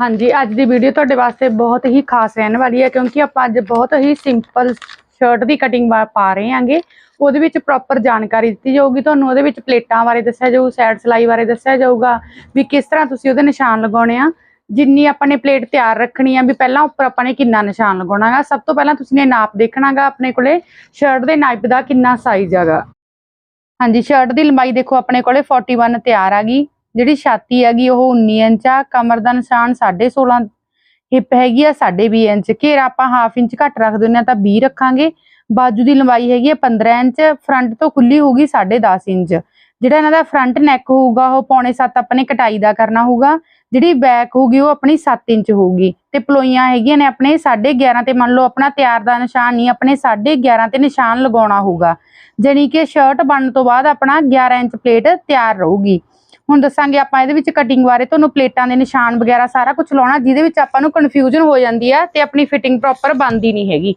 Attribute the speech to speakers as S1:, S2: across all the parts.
S1: ਹਾਂਜੀ, ਅੱਜ ਦੀ ਵੀਡੀਓ ਤੁਹਾਡੇ ਵਾਸਤੇ ਬਹੁਤ ਹੀ ਖਾਸ ਰਹਿਣ ਵਾਲੀ ਹੈ ਕਿਉਂਕਿ ਆਪਾਂ ਅੱਜ ਬਹੁਤ ਹੀ ਸਿੰਪਲ ਸ਼ਰਟ ਦੀ ਕਟਿੰਗ ਪਾ ਰਹੇ ਹਾਂਗੇ। ਉਹਦੇ ਵਿੱਚ ਪ੍ਰੋਪਰ ਜਾਣਕਾਰੀ ਦਿੱਤੀ ਜਾਊਗੀ। ਤੁਹਾਨੂੰ ਉਹਦੇ ਵਿੱਚ ਪਲੇਟਾਂ ਬਾਰੇ ਦੱਸਿਆ ਜਾਊ ਸਾਈਡ ਸਲਾਈ ਬਾਰੇ ਦੱਸਿਆ ਜਾਊਗਾ ਵੀ ਕਿਸ ਤਰ੍ਹਾਂ ਤੁਸੀਂ ਉਹਦੇ ਨਿਸ਼ਾਨ ਲਗਾਉਣੇ ਆ। ਜਿੰਨੀ ਆਪਾਂ ਨੇ ਪਲੇਟ ਤਿਆਰ ਰੱਖਣੀ ਆ ਵੀ ਪਹਿਲਾਂ ਉੱਪਰ ਆਪਾਂ ਨੇ ਕਿੰਨਾ ਨਿਸ਼ਾਨ ਲਗਾਉਣਾਗਾ। ਸਭ ਤੋਂ ਪਹਿਲਾਂ ਤੁਸੀਂ ਨੇ ਨਾਪ ਦੇਖਣਾਗਾ ਆਪਣੇ ਕੋਲੇ। ਸ਼ਰਟ ਦੇ ਨਾਪ ਦਾ ਕਿੰਨਾ ਸਾਈਜ਼ ਹੈਗਾ। ਹਾਂਜੀ ਸ਼ਰਟ ਦੀ ਲੰਬਾਈ ਦੇਖੋ ਆਪਣੇ ਕੋਲੇ 41 ਤਿਆਰ ਆ ਗਈ। ਜਿਹੜੀ ਛਾਤੀ ਹੈਗੀ ਉਹ 19 ਇੰਚ ਆ, ਕਮਰ ਦਾ ਨਿਸ਼ਾਨ 16.5 ਹਿੱਪ ਹੈਗੀ ਆ 20 ਇੰਚ। ਘੇਰਾ ਆਪਾਂ ਹਾਫ ਇੰਚ ਘੱਟ ਰੱਖ ਦਿੰਦੇ ਆ ਤਾਂ 20 ਰੱਖਾਂਗੇ। ਬਾਜੂ ਦੀ ਲੰਬਾਈ ਹੈਗੀ ਆ 15 ਇੰਚ ਫਰੰਟ ਤੋਂ ਖੁੱਲੀ ਹੋਊਗੀ 10.5 ਇੰਚ। ਜਿਹੜਾ ਇਹਨਾਂ ਦਾ ਫਰੰਟ ਨੈਕ ਹੋਊਗਾ, ਉਹ ਪੌਣੇ 7 ਆਪਣੇ ਕਟਾਈ ਦਾ ਕਰਨਾ ਹੋਊਗਾ। ਜਿਹੜੀ ਬੈਕ ਹੋਊਗੀ, ਉਹ ਆਪਣੀ 7 ਇੰਚ ਹੋਊਗੀ। ਤੇ ਪਲੋਈਆਂ ਹੈਗੀਆਂ ਨੇ ਆਪਣੇ 11.5 ਤੇ, ਮੰਨ ਲਓ ਆਪਣਾ ਤਿਆਰ ਦਾ ਨਿਸ਼ਾਨ ਨਹੀਂ, ਆਪਣੇ 11.5 ਤੇ ਨਿਸ਼ਾਨ ਲਗਾਉਣਾ ਹੋਊਗਾ। ਜਾਣੀ ਕਿ ਸ਼ਰਟ ਬਣਨ ਤੋਂ ਬਾਅਦ ਆਪਣਾ 11 ਇੰਚ ਪਲੇਟ ਤਿਆਰ ਰਹੂਗੀ। ਹੁਣ ਦੱਸਾਂਗੇ ਆਪਾਂ ਇਹਦੇ ਵਿੱਚ ਕਟਿੰਗ ਬਾਰੇ, ਤੁਹਾਨੂੰ ਪਲੇਟਾਂ ਦੇ ਨਿਸ਼ਾਨ ਵਗੈਰਾ ਸਾਰਾ ਕੁਝ ਲਾਉਣਾ, ਜਿਹਦੇ ਵਿੱਚ ਆਪਾਂ ਨੂੰ ਕਨਫਿਊਜ਼ਨ ਹੋ ਜਾਂਦੀ ਆ ਤੇ ਆਪਣੀ ਫਿਟਿੰਗ ਪ੍ਰੋਪਰ ਬਣਦੀ ਨਹੀਂ ਹੈਗੀ।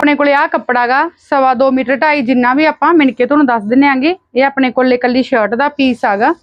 S1: ਆਪਣੇ ਕੋਲੇ ਆ ਕੱਪੜਾਗਾ ਸਵਾ 2 ਮੀਟਰ, ਢਾਈ ਜਿੰਨਾ ਵੀ ਆਪਾਂ ਮਿਣ ਕੇ ਤੁਹਾਨੂੰ ਦੱਸ ਦਿੰਨੇ ਆਂਗੇ। ਇਹ ਆਪਣੇ ਕੋਲੇ ਇਕੱਲੀ ਸ਼ਰਟ ਦਾ ਪੀਸ ਆਗਾ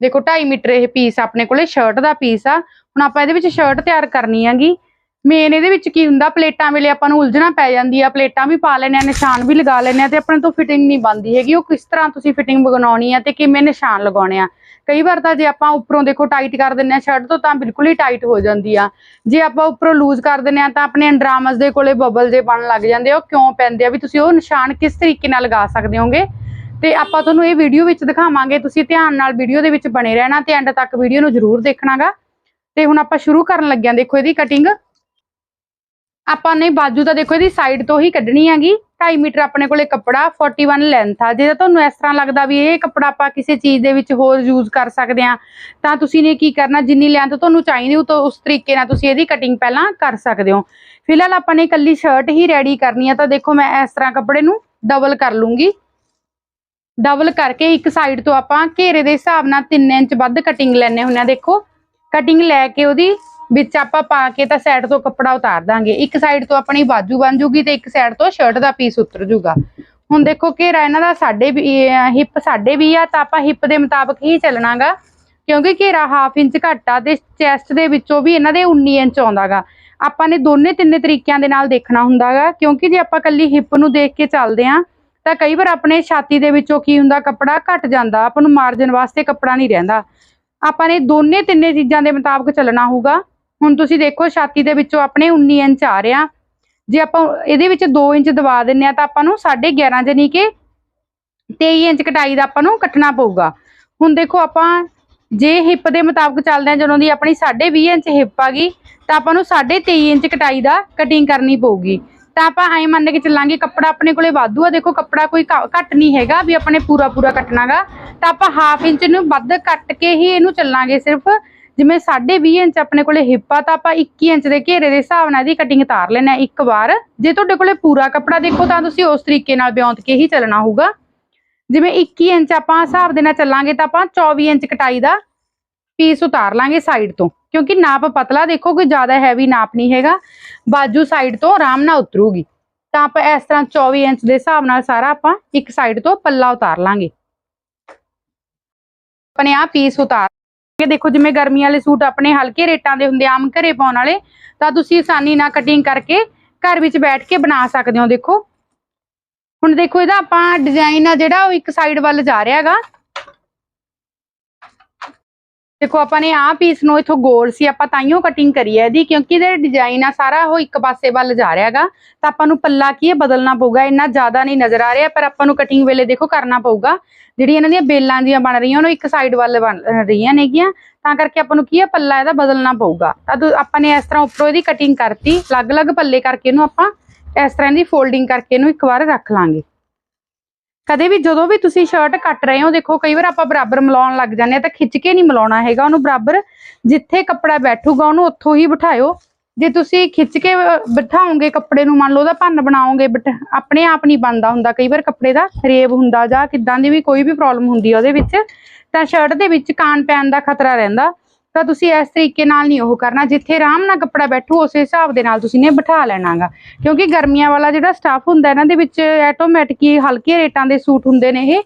S1: ਦੇਖੋ 2.5 ਮੀਟਰ ਇਹ ਪੀਸ ਆਪਣੇ ਕੋਲੇ ਸ਼ਰਟ ਦਾ ਪੀਸ ਆ। ਹੁਣ ਆਪਾਂ ਇਹਦੇ ਵਿੱਚ ਸ਼ਰਟ ਤਿਆਰ ਕਰਨੀ ਆਂਗੀ ਮੇਨ ਇਹਦੇ ਵਿੱਚ ਕੀ ਹੁੰਦਾ, ਪਲੇਟਾਂ ਵੇਲੇ ਆਪਾਂ ਨੂੰ ਉਲਝਣਾ ਪੈ ਜਾਂਦੀ ਆ, ਪਲੇਟਾਂ ਵੀ ਪਾ ਲੈਣੇ ਆ, ਨਿਸ਼ਾਨ ਵੀ ਲਗਾ ਲੈਣੇ ਆ ਤੇ ਆਪਣੇ ਤੋਂ ਫਿਟਿੰਗ ਨਹੀਂ ਬਣਦੀ ਹੈਗੀ। ਉਹ ਕਿਸ ਤਰ੍ਹਾਂ ਤੁਸੀਂ ਫਿਟਿੰਗ ਬਣਾਉਣੀ ਆ ਤੇ ਕਿਵੇਂ ਨਿਸ਼ਾਨ ਲਗਾਉਣੇ ਆ? ਕਈ ਵਾਰ ਤਾਂ ਜੇ ਆਪਾਂ ਉੱਪਰੋਂ ਦੇਖੋ ਟਾਈਟ ਕਰ ਦਿੰਨੇ ਆ ਸ਼ਰਟ ਤੋਂ ਤਾਂ ਬਿਲਕੁਲ ਹੀ ਟਾਈਟ ਹੋ ਜਾਂਦੀ ਆ। ਜੇ ਆਪਾਂ ਉੱਪਰੋਂ ਲੂਜ਼ ਕਰ ਦਿੰਨੇ ਆ ਤਾਂ ਆਪਣੇ ਅੰਡਰਾਮਸ ਦੇ ਕੋਲੇ ਬਬਲ ਜੇ ਬਣਨ ਲੱਗ ਜਾਂਦੇ ਆ, ਉਹ ਕਿਉਂ ਪੈਂਦੇ ਆ? ਵੀ ਤੁਸੀਂ ਉਹ ਨਿਸ਼ਾਨ ਕਿਸ ਤਰੀਕੇ ਨਾਲ ਲਗਾ ਸਕਦੇ ਹੋਗੇ? ਤੇ ਆਪਾਂ ਤੁਹਾਨੂੰ ਇਹ ਵੀਡੀਓ ਵਿੱਚ ਦਿਖਾਵਾਂਗੇ, ਤੁਸੀਂ ਧਿਆਨ ਨਾਲ ਵੀਡੀਓ ਦੇ ਵਿੱਚ ਬਣੇ ਰਹਿਣਾ ਤੇ ਐਂਡ ਤੱਕ ਵੀਡੀਓ ਨੂੰ ਜ਼ਰੂਰ ਦੇਖਣਾਗਾ। ਤੇ ਹੁਣ ਆਪਾਂ ਸ਼ੁਰੂ ਕਰਨ ਲੱਗਿਆਂ, ਦੇਖੋ ਇਹਦੀ ਕਟਿੰਗ ਆਪਾਂ ਨੇ ਬਾਜੂ ਤਾਂ ਦੇਖੋ ਇਹਦੀ ਸਾਈਡ ਤੋਂ ਹੀ ਕੱਢਣੀ ਹੈਗੀ। 2.5 ਮੀਟਰ ਆਪਣੇ ਕੋਲੇ ਕੱਪੜਾ 41 ਲੈਂਥ ਆ। ਜੇ ਤੁਹਾਨੂੰ ਇਸ ਤਰ੍ਹਾਂ ਲੱਗਦਾ ਵੀ ਇਹ ਕੱਪੜਾ ਆਪਾਂ ਕਿਸੇ ਚੀਜ਼ ਦੇ ਵਿੱਚ ਹੋਰ ਯੂਜ਼ ਕਰ ਸਕਦੇ ਆ ਤਾਂ ਤੁਸੀਂ ਨੇ ਕੀ ਕਰਨਾ, ਜਿੰਨੀ ਲੈਂਥ ਤੁਹਾਨੂੰ ਚਾਹੀਦੀ ਹੋ ਤਾਂ ਉਸ ਤਰੀਕੇ ਨਾਲ ਤੁਸੀਂ ਇਹਦੀ ਕਟਿੰਗ ਪਹਿਲਾਂ ਕਰ ਸਕਦੇ ਹੋ। ਫਿਲਹਾਲ ਆਪਾਂ ਨੇ ਇਕੱਲੀ ਸ਼ਰਟ ਹੀ ਰੈਡੀ ਕਰਨੀ ਆ, ਤਾਂ ਦੇਖੋ ਮੈਂ ਇਸ ਤਰ੍ਹਾਂ ਕੱਪੜੇ ਨੂੰ ਡਬਲ ਕਰ ਲੂੰਗੀ। ਡਬਲ ਕਰਕੇ ਇੱਕ ਸਾਈਡ ਤੋਂ ਆਪਾਂ ਘੇਰੇ ਦੇ ਹਿਸਾਬ ਨਾਲ 3 ਇੰਚ ਵੱਧ ਕਟਿੰਗ ਲੈਣੇ ਹੁੰਨੇ ਆ ਦੇਖੋ। ਕਟਿੰਗ ਲੈ ਕੇ ਉਹਦੀ ਵਿੱਚ ਆਪਾਂ ਪਾ ਕੇ ਤਾਂ ਸਾਈਡ ਤੋਂ ਕੱਪੜਾ ਉਤਾਰ ਦਾਂਗੇ। ਇੱਕ ਸਾਈਡ ਤੋਂ ਆਪਣੀ ਬਾਜੂ ਬਣ ਜੂਗੀ ਤੇ ਇੱਕ ਸਾਈਡ ਤੋਂ ਸ਼ਰਟ ਦਾ ਪੀਸ ਉਤਰ ਜੂਗਾ। ਹੁਣ ਦੇਖੋ ਘੇਰਾ ਇਹਨਾਂ ਦਾ ਸਾਡੇ ਵੀ ਹਿੱਪ ਸਾਡੇ ਵੀ ਆ, ਤਾਂ ਆਪਾਂ ਹਿੱਪ ਦੇ ਮੁਤਾਬਕ ਹੀ ਚੱਲਣਾਗਾ। ਕਿਉਂਕਿ ਘੇਰਾ ਹਾਫ ਇੰਚ ਘੱਟ ਆ ਤੇ ਚੈਸਟ ਦੇ ਵਿੱਚੋਂ ਵੀ ਇਹਨਾਂ ਦੇ 19 ਇੰਚ ਆਉਂਦਾਗਾ। ਆਪਾਂ ਨੇ ਦੋਨੇ ਤਿੰਨੇ ਤਰੀਕਿਆਂ ਦੇ ਨਾਲ ਦੇਖਣਾ ਹੁੰਦਾਗਾ। ਕਿਉਂਕਿ ਜੇ ਆਪਾਂ ਕੱਲੀ ਹਿੱਪ ਨੂੰ ਦੇਖ ਕੇ ਚੱਲਦੇ ਆਂ, ਤਾਂ ਕਈ ਵਾਰ ਆਪਣੇ ਛਾਤੀ ਦੇ ਵਿੱਚੋਂ ਕੀ ਹੁੰਦਾ, ਕੱਪੜਾ ਘਟ ਜਾਂਦਾ। ਆਪਾਂ ਨੂੰ ਮਾਰਜਨ ਵਾਸਤੇ ਕੱਪੜਾ ਨਹੀਂ ਰਹਿੰਦਾ। ਆਪਾਂ ਨੇ ਦੋਨੇ ਤਿੰਨੇ ਚੀਜ਼ਾਂ ਦੇ ਮੁਤਾਬਕ ਚੱਲਣਾ ਹੋਊਗਾ। ਹੁਣ ਤੁਸੀਂ ਦੇਖੋ ਛਾਤੀ ਦੇ ਵਿੱਚੋਂ ਆਪਣੇ 19 ਇੰਚ ਆ ਰਿਹਾ। ਜੇ ਆਪਾਂ ਇਹਦੇ ਵਿੱਚ 2 ਇੰਚ ਦਬਾ ਦਿੰਨੇ ਆ ਤਾਂ ਆਪਾਂ ਨੂੰ 11.5 ਜਾਨੀ ਕਿ 23 ਇੰਚ ਕਟਾਈ ਦਾ ਆਪਾਂ ਨੂੰ ਕੱਟਣਾ ਪਊਗਾ। ਹੁਣ ਦੇਖੋ ਆਪਾਂ ਜੇ ਹਿੱਪ ਦੇ ਮੁਤਾਬਕ ਚੱਲਦੇ ਆ, ਜਦੋਂ ਦੀ ਆਪਣੀ 20.5 ਇੰਚ ਹਿੱਪ ਆ ਗਈ, ਤਾਂ ਆਪਾਂ ਨੂੰ 23.5 ਇੰਚ ਕਟਾਈ ਦਾ ਕਟਿੰਗ ਕਰਨੀ ਪਊਗੀ। ਤਾਂ ਆਪਾਂ ਐਂ ਮੰਨ ਕੇ ਚੱਲਾਂਗੇ ਕੱਪੜਾ ਆਪਣੇ ਕੋਲੇ ਵਾਧੂ ਆ। ਦੇਖੋ ਕੱਪੜਾ ਕੋਈ ਘੱਟ ਨਹੀਂ ਹੈਗਾ ਵੀ ਆਪਣੇ ਪੂਰਾ ਪੂਰਾ ਕੱਟਣਾਗਾ। ਤਾਂ ਆਪਾਂ ਹਾਫ ਇੰਚ ਨੂੰ ਵੱਧ ਕੱਟ ਕੇ ਹੀ ਇਹਨੂੰ ਚੱਲਾਂਗੇ ਸਿਰਫ। ਜਿਵੇਂ 20.5 ਇੰਚ ਆਪਣੇ ਕੋਲੇ ਹਿੱਪ ਆ ਤਾਂ ਆਪਾਂ 21 ਇੰਚ ਦੇ ਘੇਰੇ ਦੇ ਹਿਸਾਬ ਨਾਲ ਇਹਦੀ ਕਟਿੰਗ ਤਾਰ ਲੈਣਾ ਇੱਕ ਵਾਰ। ਜੇ ਤੁਹਾਡੇ ਕੋਲੇ ਪੂਰਾ ਕੱਪੜਾ ਦੇਖੋ, ਤਾਂ ਤੁਸੀਂ ਉਸ ਤਰੀਕੇ ਨਾਲ ਬਿਉਂਤ ਕੇ ਹੀ ਚੱਲਣਾ ਹੋਊਗਾ। ਜਿਵੇਂ 21 ਇੰਚ ਆਪਾਂ ਹਿਸਾਬ ਦੇ ਨਾਲ ਚੱਲਾਂਗੇ, ਤਾਂ ਆਪਾਂ 24 ਇੰਚ ਕਟਾਈ ਦਾ ਪੀਸ ਉਤਾਰ ਲਾਂਗੇ ਸਾਈਡ ਤੋਂ। ਕਿਉਂਕਿ ਨਾਪ ਪਤਲਾ ਦੇਖੋ, ਕੋਈ ਜ਼ਿਆਦਾ ਹੈਵੀ ਨਾਪ ਨਹੀਂ ਹੈਗਾ। ਬਾਜੂ ਸਾਈਡ ਤੋਂ ਆਰਾਮ ਨਾਲ ਉਤਰੂਗੀ। ਤਾਂ ਆਪਾਂ ਇਸ ਤਰ੍ਹਾਂ 24 ਇੰਚ ਦੇ ਹਿਸਾਬ ਨਾਲ ਸਾਰਾ ਆਪਾਂ ਇੱਕ ਸਾਈਡ ਤੋਂ ਪੱਲਾ ਉਤਾਰ ਲਾਂਗੇ। ਆਪਣੇ ਆ ਪੀਸ ਉਤਾਰ ਕੇ ਦੇਖੋ ਜਿਵੇਂ ਗਰਮੀ ਵਾਲੇ ਸੂਟ ਆਪਣੇ ਹਲਕੇ ਰੇਟਾਂ ਦੇ ਹੁੰਦੇ ਆਮ ਘਰੇ ਪਾਉਣ ਵਾਲੇ, ਤਾਂ ਤੁਸੀਂ ਆਸਾਨੀ ਨਾਲ ਕਟਿੰਗ ਕਰਕੇ ਘਰ ਵਿੱਚ ਬੈਠ ਕੇ ਬਣਾ ਸਕਦੇ ਹੋ, ਦੇਖੋ। ਹੁਣ ਦੇਖੋ ਇਹਦਾ ਆਪਾਂ ਡਿਜ਼ਾਈਨ ਆ ਜਿਹੜਾ ਉਹ ਇੱਕ ਸਾਈਡ ਵੱਲ ਜਾ ਰਿਹਾ ਹੈਗਾ। ਦੇਖੋ, ਆਪਾਂ ਨੇ ਆਹ ਪੀਸ ਨੂੰ ਇਥੋਂ ਗੋਲ ਸੀ, ਆਪਾਂ ਤਾਈਓ ਕਟਿੰਗ ਕਰੀ ਹੈ ਇਹਦੀ, ਕਿਉਂਕਿ ਇਹਦਾ ਡਿਜ਼ਾਈਨ ਆ, ਸਾਰਾ ਉਹ ਇੱਕ ਪਾਸੇ ਵੱਲ ਜਾ ਰਿਹਾ ਹੈਗਾ, ਤਾਂ ਆਪਾਂ ਨੂੰ ਪੱਲਾ ਕੀ ਹੈ, ਬਦਲਣਾ ਪਊਗਾ, ਇੰਨਾ ਜ਼ਿਆਦਾ ਨਹੀਂ ਨਜ਼ਰ ਆ ਰਿਹਾ, ਪਰ ਆਪਾਂ ਨੂੰ ਕਟਿੰਗ ਵੇਲੇ ਦੇਖੋ ਕਰਨਾ ਪਊਗਾ। ਜਿਹੜੀ ਇਹਨਾਂ ਦੀਆਂ ਬੇਲਾਂ ਦੀਆਂ ਬਣ ਰਹੀਆਂ, ਉਹਨੂੰ ਇੱਕ ਸਾਈਡ ਵੱਲ ਬਣ ਰਹੀਆਂ ਨੇਗੀਆਂ, ਤਾਂ ਕਰਕੇ ਆਪਾਂ ਨੂੰ ਕੀ ਹੈ, ਪੱਲਾ ਇਹਦਾ ਬਦਲਣਾ ਪਊਗਾ। ਤਾਂ ਆਪਾਂ ਨੇ ਇਸ ਤਰ੍ਹਾਂ ਉੱਪਰੋਂ ਇਹਦੀ ਕਟਿੰਗ ਕਰਤੀ, ਅਲੱਗ-ਅਲੱਗ ਪੱਲੇ ਕਰਕੇ ਇਹਨੂੰ ਆਪਾਂ ਇਸ ਤਰ੍ਹਾਂ ਦੀ ਫੋਲਡਿੰਗ ਕਰਕੇ ਇਹਨੂੰ ਇੱਕ ਵਾਰ ਰੱਖ ਲਾਂਗੇ। ਕਦੇ ਵੀ ਜਦੋਂ ਵੀ ਤੁਸੀਂ ਸ਼ਰਟ ਕੱਟ ਰਹੇ ਹੋ, ਦੇਖੋ ਕਈ ਵਾਰ ਆਪਾਂ ਬਰਾਬਰ ਮਿਲਾਉਣ ਲੱਗ ਜਾਂਦੇ ਆ ਤਾਂ ਖਿੱਚ ਕੇ ਨਹੀਂ ਮਿਲਾਉਣਾ ਹੈਗਾ। ਉਹਨੂੰ ਬਰਾਬਰ ਜਿੱਥੇ ਕੱਪੜਾ ਬੈਠੂਗਾ, ਉਹਨੂੰ ਉੱਥੋਂ ਹੀ ਬਿਠਾਇਓ। ਜੇ ਤੁਸੀਂ ਖਿੱਚ ਕੇ ਬਿਠਾਓਗੇ ਕੱਪੜੇ ਨੂੰ, ਮੰਨ ਲਓ ਉਹਦਾ ਭੰਨ ਬਣਾਓਗੇ ਬਟ ਆਪਣੇ ਆਪ ਨਹੀਂ ਬਣਦਾ ਹੁੰਦਾ। ਕਈ ਵਾਰ ਕੱਪੜੇ ਦਾ ਰੇਬ ਹੁੰਦਾ ਜਾਂ ਕਿੱਦਾਂ ਦੀ ਵੀ ਕੋਈ ਵੀ ਪ੍ਰੋਬਲਮ ਹੁੰਦੀ ਆ ਉਹਦੇ ਵਿੱਚ, ਤਾਂ ਸ਼ਰਟ ਦੇ ਵਿੱਚ ਕਾਣ ਪੈਣ ਦਾ ਖਤਰਾ ਰਹਿੰਦਾ। ਤਾਂ ਤੁਸੀਂ ਇਸ ਤਰੀਕੇ ਨਾਲ ਨਹੀਂ ਉਹ ਕਰਨਾ। ਜਿੱਥੇ ਆਰਾਮ ਨਾਲ ਕੱਪੜਾ ਬੈਠੂ, ਉਸੇ ਹਿਸਾਬ ਦੇ ਨਾਲ ਤੁਸੀਂ ਨੇ ਬਿਠਾ ਲੈਣਾਗਾ। ਕਿਉਂਕਿ ਗਰਮੀਆਂ ਵਾਲਾ ਜਿਹੜਾ ਸਟਾਫ ਹੁੰਦਾ, ਇਹਨਾਂ ਦੇ ਵਿੱਚ ਆਟੋਮੈਟਿਕ ਹੀ ਹਲਕੇ ਰੇਟਾਂ ਦੇ ਸੂਟ ਹੁੰਦੇ ਨੇ ਇਹ।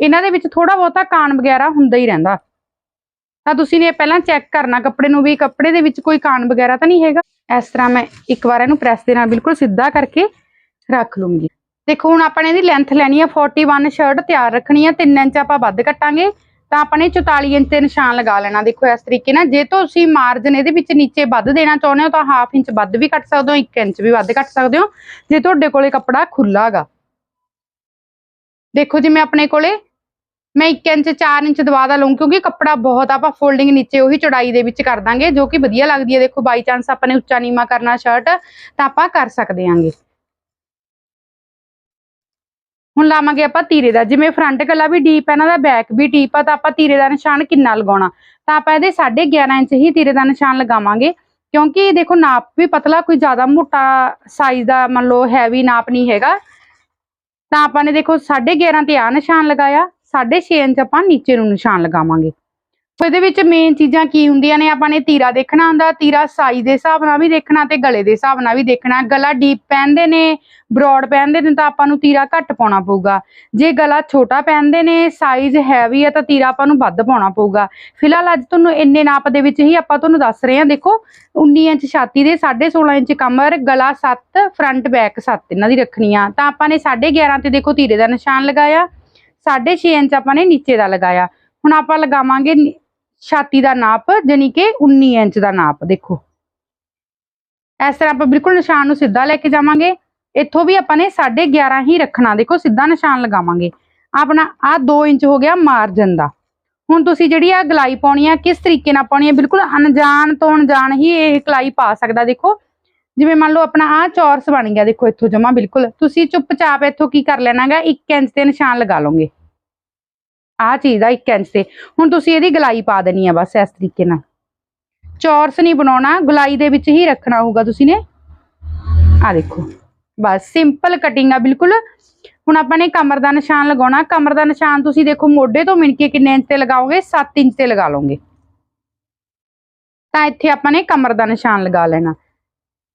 S1: ਇਹਨਾਂ ਦੇ ਵਿੱਚ ਥੋੜਾ ਬਹੁਤਾ ਕਾਣ ਵਗੈਰਾ ਹੁੰਦਾ ਹੀ ਰਹਿੰਦਾ। ਤਾਂ ਤੁਸੀਂ ਨੇ ਪਹਿਲਾਂ ਚੈੱਕ ਕਰਨਾ ਕੱਪੜੇ ਨੂੰ ਵੀ, ਕੱਪੜੇ ਦੇ ਵਿੱਚ ਕੋਈ ਕਾਣ ਵਗੈਰਾ ਤਾਂ ਨਹੀਂ ਹੈਗਾ। ਇਸ ਤਰ੍ਹਾਂ ਮੈਂ ਇੱਕ ਵਾਰ ਇਹਨੂੰ ਪ੍ਰੈਸ ਦੇ ਨਾਲ ਬਿਲਕੁਲ ਸਿੱਧਾ ਕਰਕੇ ਰੱਖ ਲੂੰਗੀ। ਦੇਖੋ, ਹੁਣ ਆਪਾਂ ਨੇ ਇਹਦੀ ਲੈਂਥ ਲੈਣੀ ਆ 41 ਸ਼ਰਟ ਤਿਆਰ ਰੱਖਣੀ ਆ 3 ਇੰਚ ਆਪਾਂ ਵੱਧ ਕੱਟਾਂਗੇ। ਤਾਂ ਆਪਾਂ ਨੇ 44 ਇੰਚ ਤੇ ਨਿਸ਼ਾਨ ਲਗਾ ਲੈਣਾ। ਦੇਖੋ ਇਸ ਤਰੀਕੇ ਨਾਲ ਜੇ ਤੁਸੀਂ ਮਾਰਜਨ ਇਹਦੇ ਵਿੱਚ ਨੀਚੇ ਵੱਧ ਦੇਣਾ ਚਾਹੁੰਦੇ ਹੋ ਤਾਂ ਹਾਫ ਇੰਚ ਵੱਧ ਵੀ ਕੱਟ ਸਕਦੇ ਹੋ 1 ਇੰਚ ਵੀ ਵੱਧ ਕੱਟ ਸਕਦੇ ਹੋ। ਜੇ ਤੁਹਾਡੇ ਕੋਲੇ ਕੱਪੜਾ ਖੁੱਲਾ ਗਾ ਦੇਖੋ ਜਿਵੇਂ ਆਪਣੇ ਕੋਲੇ ਮੈਂ 1 ਇੰਚ 4 ਇੰਚ ਦਵਾ ਦਾ ਲਊਂ ਕਿਉਂਕਿ ਕੱਪੜਾ ਬਹੁਤ ਆਪਾਂ ਫੋਲਡਿੰਗ ਨੀਚੇ ਉਹੀ ਚੌੜਾਈ ਦੇ ਵਿੱਚ ਕਰ ਦਾਂਗੇ, ਜੋ ਕਿ ਵਧੀਆ ਲੱਗਦੀ ਹੈ। ਦੇਖੋ ਬਾਈ ਚਾਂਸ ਆਪਾਂ ਨੇ ਉੱਚਾ ਨੀਮਾ ਕਰਨਾ ਸ਼ਰਟ ਤਾਂ ਆਪਾਂ ਕਰ ਸਕਦੇ ਆਂਗੇ। ਹੁਣ ਲਾਵਾਂਗੇ ਆਪਾਂ ਤੀਰੇ ਦਾ। ਜਿਵੇਂ ਫਰੰਟ ਗਲਾ ਵੀ ਡੀਪ ਹੈ ਨਾ ਦਾ ਬੈਕ ਵੀ ਡੀਪ ਆ, ਤਾਂ ਆਪਾਂ ਤੀਰੇ ਦਾ ਨਿਸ਼ਾਨ ਕਿੰਨਾ ਲਗਾਉਣਾ? ਤਾਂ ਆਪਾਂ ਇਹਦੇ 11.5 ਇੰਚ ਹੀ ਤੀਰੇ ਦਾ ਨਿਸ਼ਾਨ ਲਗਾਵਾਂਗੇ। ਕਿਉਂਕਿ ਦੇਖੋ, ਨਾਪ ਵੀ ਪਤਲਾ, ਕੋਈ ਜ਼ਿਆਦਾ ਮੋਟਾ ਸਾਈਜ਼ ਦਾ ਮੰਨ ਲਓ ਹੈਵੀ ਨਾਪ ਨਹੀਂ ਹੈਗਾ। ਤਾਂ ਆਪਾਂ ਨੇ ਦੇਖੋ 11.5 ਤੇ ਆ ਨਿਸ਼ਾਨ ਲਗਾਇਆ। 6.5 ਇੰਚ ਆਪਾਂ ਨੀਚੇ ਨੂੰ ਨਿਸ਼ਾਨ ਲਗਾਵਾਂਗੇ। ਇਹਦੇ ਵਿੱਚ ਮੇਨ ਚੀਜ਼ਾਂ ਕੀ ਹੁੰਦੀਆਂ ਨੇ? ਆਪਾਂ ਨੇ ਤੀਰਾ ਦੇਖਣਾ ਹੁੰਦਾ, ਤੀਰਾ ਸਾਈਜ਼ ਦੇ ਹਿਸਾਬ ਨਾਲ ਵੀ ਦੇਖਣਾ ਤੇ ਗਲੇ ਦੇ ਹਿਸਾਬ ਨਾਲ ਵੀ ਦੇਖਣਾ। ਗਲਾ ਡੀਪ ਪਹਿਨਦੇ ਨੇ ਬ੍ਰੌਡ ਪਹਿਨਦੇ ਨੇ ਤਾਂ ਆਪਾਂ ਨੂੰ ਤੀਰਾ ਘੱਟ ਪਾਉਣਾ ਪਊਗਾ। ਜੇ ਗਲਾ ਛੋਟਾ ਪਹਿਨਦੇ ਨੇ ਸਾਈਜ਼ ਹੈਵੀ ਆ ਤਾਂ ਤੀਰਾ ਆਪਾਂ ਨੂੰ ਵੱਧ ਪਾਉਣਾ ਪਊਗਾ। ਫਿਲਹਾਲ ਅੱਜ ਤੁਹਾਨੂੰ ਇੰਨੇ ਨਾਪ ਦੇ ਵਿੱਚ ਹੀ ਆਪਾਂ ਤੁਹਾਨੂੰ ਦੱਸ ਰਹੇ ਹਾਂ। ਦੇਖੋ 19 ਇੰਚ ਛਾਤੀ ਦੇ 16.5 ਇੰਚ ਕਮਰ, ਗਲਾ 7 ਫਰੰਟ ਬੈਕ 7 ਇਹਨਾਂ ਦੀ ਰੱਖਣੀ ਆ ਤਾਂ ਆਪਾਂ ਨੇ 11.5 ਤੇ ਦੇਖੋ ਤੀਰੇ ਦਾ ਨਿਸ਼ਾਨ ਲਗਾਇਆ। 6.5 ਇੰਚ ਆਪਾਂ ਨੇ ਨੀਚੇ ਦਾ ਲਗਾਇਆ। ਹੁਣ ਆਪਾਂ ਲਗਾਵਾਂਗੇ ਛਾਤੀ ਦਾ ਨਾਪ ਜਾਣੀ ਕਿ 19 ਇੰਚ ਦਾ ਨਾਪ, ਦੇਖੋ। ਇਸ ਤਰ੍ਹਾਂ ਆਪਾਂ ਬਿਲਕੁਲ ਨਿਸ਼ਾਨ ਨੂੰ ਸਿੱਧਾ ਲੈ ਕੇ ਜਾਵਾਂਗੇ। ਇੱਥੋਂ ਵੀ ਆਪਾਂ ਨੇ 11.5 ਹੀ ਰੱਖਣਾ। ਦੇਖੋ, ਸਿੱਧਾ ਨਿਸ਼ਾਨ ਲਗਾਵਾਂਗੇ। ਆਪਣਾ ਆ 2 ਇੰਚ ਹੋ ਗਿਆ ਮਾਰਜਨ ਦਾ। ਹੁਣ ਤੁਸੀਂ ਜਿਹੜੀ ਆ ਗਲਾਈ ਪਾਉਣੀ ਆ, ਕਿਸ ਤਰੀਕੇ ਨਾਲ ਪਾਉਣੀ ਆ? ਬਿਲਕੁਲ ਅਣਜਾਣ ਤੋਂ ਅਣਜਾਣ ਹੀ ਇਹ ਗਲਾਈ ਪਾ ਸਕਦਾ, ਦੇਖੋ। ਜਿਵੇਂ ਮੰਨ ਲਓ ਆਪਣਾ ਆ ਚੌਰਸ ਬਣ ਗਿਆ, ਦੇਖੋ ਇੱਥੋਂ ਜਮਾ ਬਿਲਕੁਲ। ਤੁਸੀਂ ਚੁੱਪਚਾਪ ਇੱਥੋਂ ਕੀ ਕਰ ਲੈਣਾਗਾ? 1 ਇੰਚ ਤੇ ਨਿਸ਼ਾਨ ਲਗਾ ਲਓਗੇ। ਆਹ ਚੀਜ਼ ਦਾ 1 ਇੰਚ ਤੇ। ਹੁਣ ਤੁਸੀਂ ਇਹਦੀ ਗਲਾਈ ਪਾ ਦੇਣੀ ਆ ਬਸ ਇਸ ਤਰੀਕੇ ਨਾਲ। ਚੌਰਸ ਨਹੀਂ ਬਣਾਉਣਾ, ਗਲਾਈ ਦੇ ਵਿੱਚ ਹੀ ਰੱਖਣਾ ਹੋਊਗਾ ਤੁਸੀਂ ਨੇ। ਆ ਦੇਖੋ, ਬਸ ਸਿੰਪਲ ਕਟਿੰਗ ਆ ਬਿਲਕੁਲ। ਹੁਣ ਆਪਾਂ ਨੇ ਕਮਰ ਦਾ ਨਿਸ਼ਾਨ ਲਗਾਉਣਾ। ਕਮਰ ਦਾ ਨਿਸ਼ਾਨ ਤੁਸੀਂ ਦੇਖੋ ਮੋਢੇ ਤੋਂ ਮਿਣ ਕੇ ਕਿੰਨੇ ਇੰਚ ਤੇ ਲਗਾਓਗੇ? 7 ਇੰਚ ਤੇ ਲਗਾ ਲਓਗੇ। ਤਾਂ ਇੱਥੇ ਆਪਾਂ ਨੇ ਕਮਰ ਦਾ ਨਿਸ਼ਾਨ ਲਗਾ ਲੈਣਾ।